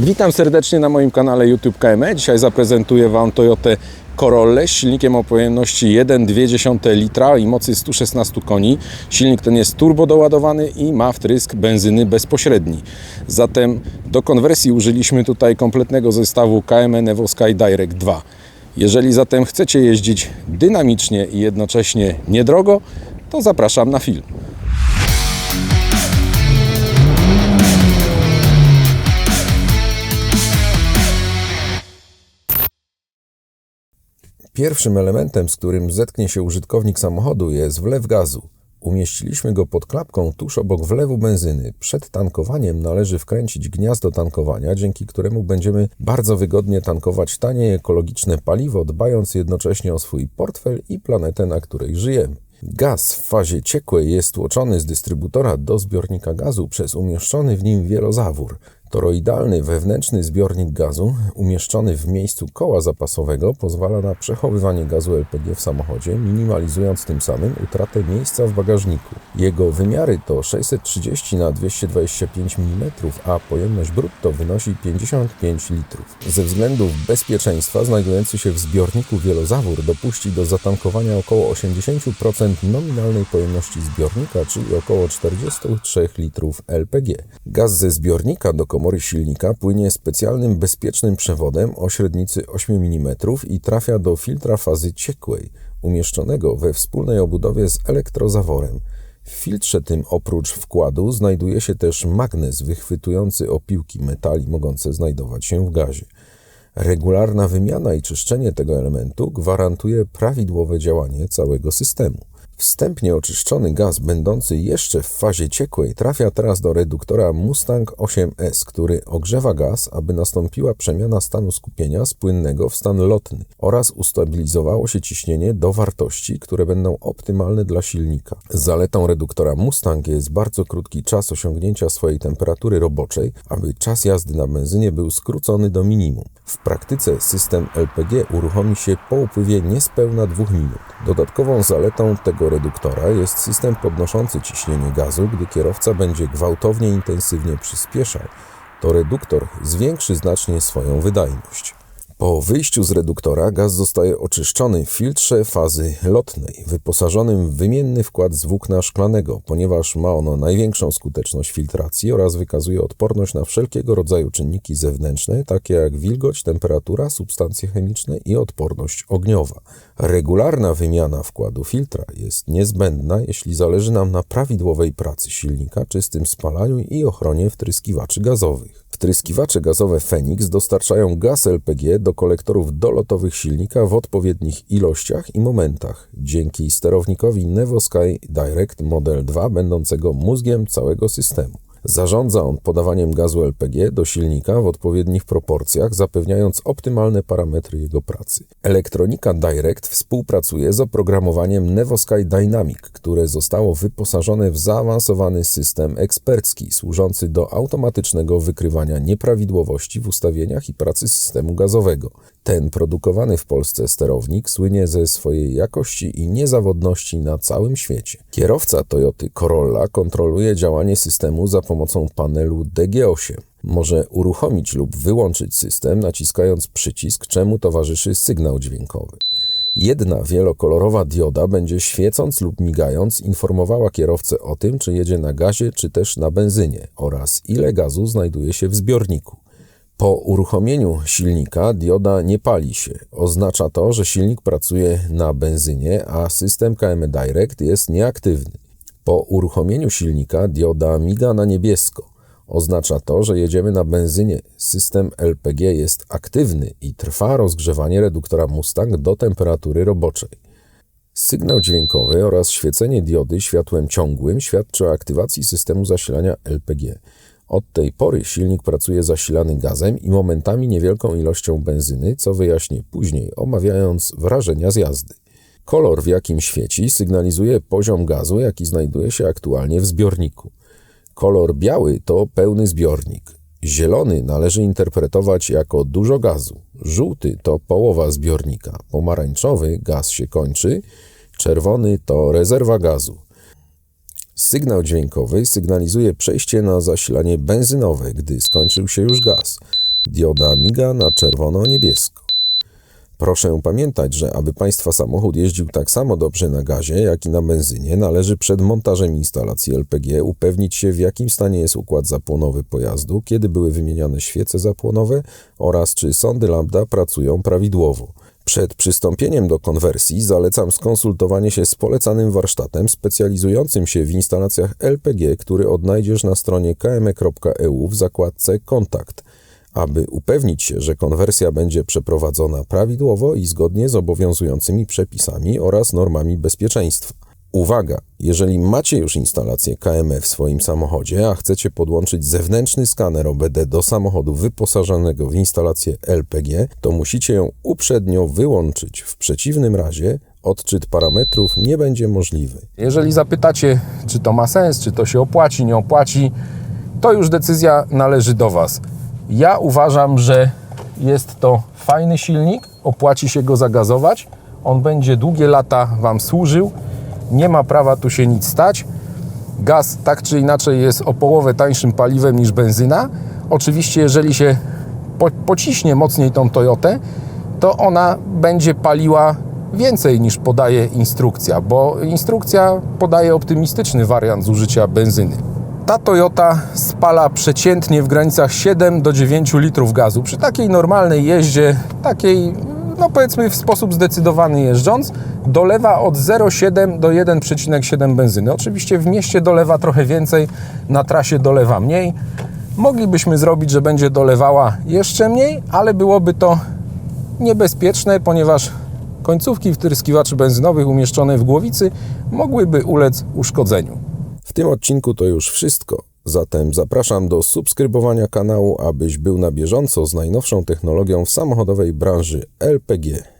Witam serdecznie na moim kanale YouTube KME. Dzisiaj zaprezentuję Wam Toyotę Corollę z silnikiem o pojemności 1,2 litra i mocy 116 koni. Silnik ten jest turbo doładowany i ma wtrysk benzyny bezpośredni. Zatem do konwersji użyliśmy tutaj kompletnego zestawu KME Nevo Sky Direct 2. Jeżeli zatem chcecie jeździć dynamicznie i jednocześnie niedrogo, to zapraszam na film. Pierwszym elementem, z którym zetknie się użytkownik samochodu jest wlew gazu. Umieściliśmy go pod klapką tuż obok wlewu benzyny. Przed tankowaniem należy wkręcić gniazdo tankowania, dzięki któremu będziemy bardzo wygodnie tankować tanie ekologiczne paliwo, dbając jednocześnie o swój portfel i planetę, na której żyjemy. Gaz w fazie ciekłej jest tłoczony z dystrybutora do zbiornika gazu przez umieszczony w nim wielozawór. Toroidalny wewnętrzny zbiornik gazu, umieszczony w miejscu koła zapasowego, pozwala na przechowywanie gazu LPG w samochodzie, minimalizując tym samym utratę miejsca w bagażniku. Jego wymiary to 630 na 225 mm, a pojemność brutto wynosi 55 litrów. Ze względów bezpieczeństwa znajdujący się w zbiorniku wielozawór dopuści do zatankowania około 80% nominalnej pojemności zbiornika, czyli około 43 litrów LPG. Gaz ze zbiornika do komory silnika płynie specjalnym bezpiecznym przewodem o średnicy 8 mm i trafia do filtra fazy ciekłej, umieszczonego we wspólnej obudowie z elektrozaworem. W filtrze tym oprócz wkładu znajduje się też magnes wychwytujący opiłki metali mogące znajdować się w gazie. Regularna wymiana i czyszczenie tego elementu gwarantuje prawidłowe działanie całego systemu. Wstępnie oczyszczony gaz, będący jeszcze w fazie ciekłej, trafia teraz do reduktora Mustang 8S, który ogrzewa gaz, aby nastąpiła przemiana stanu skupienia z płynnego w stan lotny oraz ustabilizowało się ciśnienie do wartości, które będą optymalne dla silnika. Zaletą reduktora Mustang jest bardzo krótki czas osiągnięcia swojej temperatury roboczej, aby czas jazdy na benzynie był skrócony do minimum. W praktyce system LPG uruchomi się po upływie niespełna dwóch minut. Dodatkową zaletą tego reduktora jest system podnoszący ciśnienie gazu, gdy kierowca będzie gwałtownie intensywnie przyspieszał, to reduktor zwiększy znacznie swoją wydajność. Po wyjściu z reduktora gaz zostaje oczyszczony w filtrze fazy lotnej, wyposażonym w wymienny wkład z włókna szklanego, ponieważ ma ono największą skuteczność filtracji oraz wykazuje odporność na wszelkiego rodzaju czynniki zewnętrzne, takie jak wilgoć, temperatura, substancje chemiczne i odporność ogniowa. Regularna wymiana wkładu filtra jest niezbędna, jeśli zależy nam na prawidłowej pracy silnika, czystym spalaniu i ochronie wtryskiwaczy gazowych. Wtryskiwacze gazowe Phoenix dostarczają gaz LPG do kolektorów dolotowych silnika w odpowiednich ilościach i momentach, dzięki sterownikowi Nevo Sky Direct Model 2 będącego mózgiem całego systemu. Zarządza on podawaniem gazu LPG do silnika w odpowiednich proporcjach, zapewniając optymalne parametry jego pracy. Elektronika Direct współpracuje z oprogramowaniem Nevosky Dynamic, które zostało wyposażone w zaawansowany system ekspercki służący do automatycznego wykrywania nieprawidłowości w ustawieniach i pracy systemu gazowego. Ten produkowany w Polsce sterownik słynie ze swojej jakości i niezawodności na całym świecie. Kierowca Toyoty Corolla kontroluje działanie systemu za pomocą panelu DG8. Może uruchomić lub wyłączyć system naciskając przycisk, czemu towarzyszy sygnał dźwiękowy. Jedna wielokolorowa dioda będzie świecąc lub migając informowała kierowcę o tym, czy jedzie na gazie, czy też na benzynie oraz ile gazu znajduje się w zbiorniku. Po uruchomieniu silnika dioda nie pali się. Oznacza to, że silnik pracuje na benzynie, a system KM Direct jest nieaktywny. Po uruchomieniu silnika dioda miga na niebiesko. Oznacza to, że jedziemy na benzynie. System LPG jest aktywny i trwa rozgrzewanie reduktora Mustang do temperatury roboczej. Sygnał dźwiękowy oraz świecenie diody światłem ciągłym świadczy o aktywacji systemu zasilania LPG. Od tej pory silnik pracuje zasilany gazem i momentami niewielką ilością benzyny, co wyjaśnię później, omawiając wrażenia z jazdy. Kolor, w jakim świeci, sygnalizuje poziom gazu, jaki znajduje się aktualnie w zbiorniku. Kolor biały to pełny zbiornik. Zielony należy interpretować jako dużo gazu. Żółty to połowa zbiornika. Pomarańczowy gaz się kończy. Czerwony to rezerwa gazu. Sygnał dźwiękowy sygnalizuje przejście na zasilanie benzynowe, gdy skończył się już gaz. Dioda miga na czerwono-niebiesko. Proszę pamiętać, że aby Państwa samochód jeździł tak samo dobrze na gazie, jak i na benzynie, należy przed montażem instalacji LPG upewnić się, w jakim stanie jest układ zapłonowy pojazdu, kiedy były wymieniane świece zapłonowe oraz czy sondy lambda pracują prawidłowo. Przed przystąpieniem do konwersji zalecam skonsultowanie się z polecanym warsztatem specjalizującym się w instalacjach LPG, który odnajdziesz na stronie kme.eu w zakładce Kontakt aby upewnić się, że konwersja będzie przeprowadzona prawidłowo i zgodnie z obowiązującymi przepisami oraz normami bezpieczeństwa. Uwaga! Jeżeli macie już instalację KME w swoim samochodzie, a chcecie podłączyć zewnętrzny skaner OBD do samochodu wyposażonego w instalację LPG, to musicie ją uprzednio wyłączyć. W przeciwnym razie odczyt parametrów nie będzie możliwy. Jeżeli zapytacie, czy to ma sens, czy to się opłaci, nie opłaci, to już decyzja należy do Was. Ja uważam, że jest to fajny silnik, opłaci się go zagazować, on będzie długie lata Wam służył, nie ma prawa tu się nic stać. Gaz tak czy inaczej jest o połowę tańszym paliwem niż benzyna. Oczywiście, jeżeli się po, pociśnie mocniej tą Toyotę, to ona będzie paliła więcej niż podaje instrukcja, bo instrukcja podaje optymistyczny wariant zużycia benzyny. Ta Toyota spala przeciętnie w granicach 7 do 9 litrów gazu. Przy takiej normalnej jeździe, takiej no powiedzmy w sposób zdecydowany jeżdżąc, dolewa od 0,7 do 1,7 benzyny. Oczywiście w mieście dolewa trochę więcej, na trasie dolewa mniej. Moglibyśmy zrobić, że będzie dolewała jeszcze mniej, ale byłoby to niebezpieczne, ponieważ końcówki wtryskiwaczy benzynowych umieszczone w głowicy mogłyby ulec uszkodzeniu. W tym odcinku to już wszystko. Zatem zapraszam do subskrybowania kanału, abyś był na bieżąco z najnowszą technologią w samochodowej branży LPG.